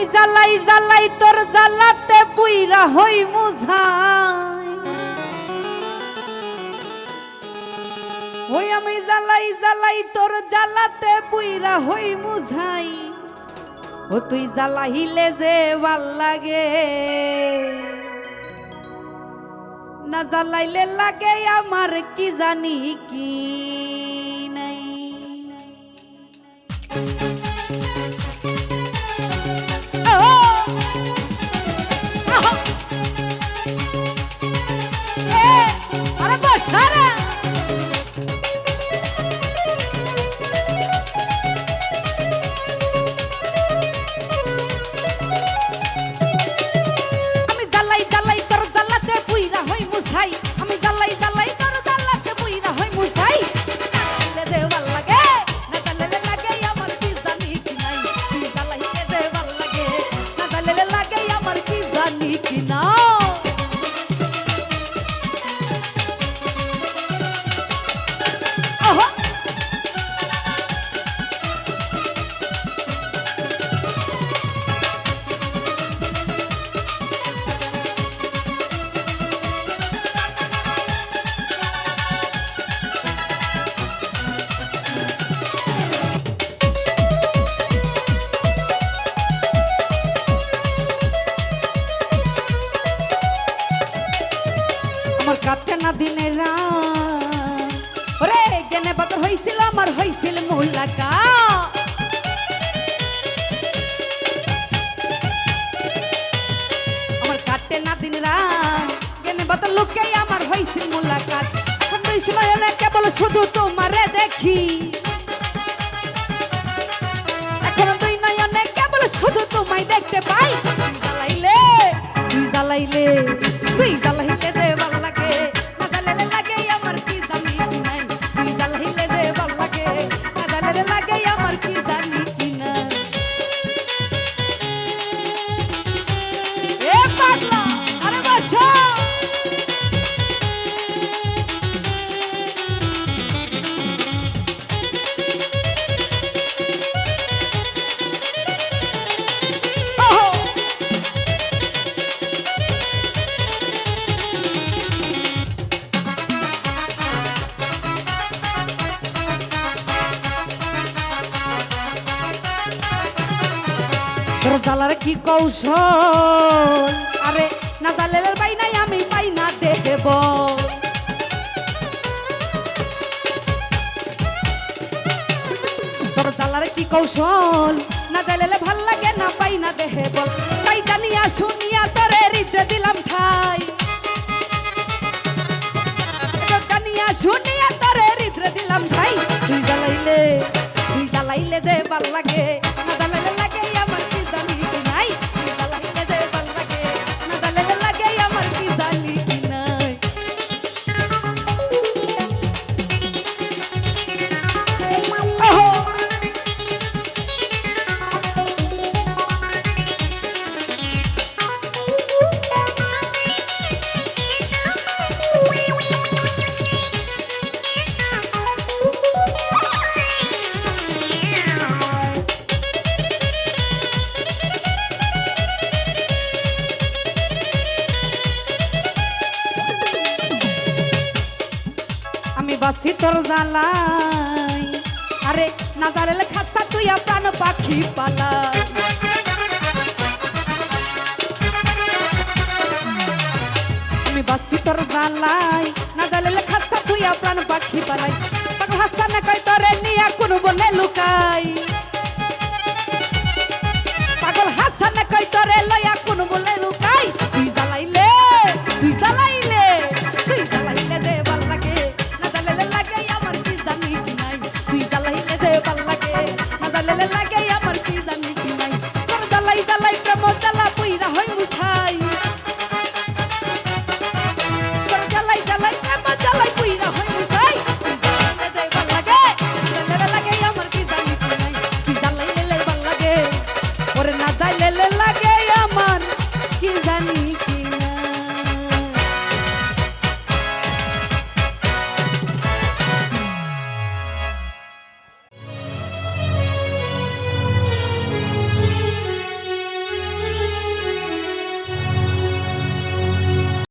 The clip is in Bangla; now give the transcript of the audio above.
আমি জ্বালাই জ্বালাই তোর জ্বালাতে পুইরা হই মুঝাই। ওই আমি জ্বালাই জ্বালাই তোর জ্বালাতে পুইরা হই মুঝাই। ও তুই জ্বালাইলে যে ভালো লাগে। না জ্বালাইলে লাগে আমার কি জানি কি। দিনের ওরে গেনে বাতর হইছিল, আমার হইছিল মুলাকা। আমার কাটে না দিন লোকে আমার হলে কেবল শুধু তোমারে দেখি। এখন নয়নে কেবল শুধু তোমায় দেখতে পাই। জ্বালাইলে তুই জ্বালাইলে তুই জ্বালাইলে যে তোর কি কৌশল? আরে না জ্বালের পাই নাই আমি পাই না দেব। তোর কি কৌশল? না জ্বালেলে ভালো লাগে, না পাই না দেহে বল তাই জানিয়া শুনিয়া তোরে হৃদয় দিলাম ঠাই। জানিয়া শুনিয়া তোরে হৃদয় দিলাম ঠাই। তুই জ্বালাইলে তুই জ্বালাইলে যে ভালো লাগে বাসি তোর জ্বালাই আরে না জ্বালালে খাচ্ছা তুই প্রাণ পাখি পালা আমি বাসি তোর জ্বালাই না জ্বালালে খাচ্ছা তুই প্রাণ পাখি পালাই পাগল হাসান কই তোরে নিয়া কোন বলে লুকাই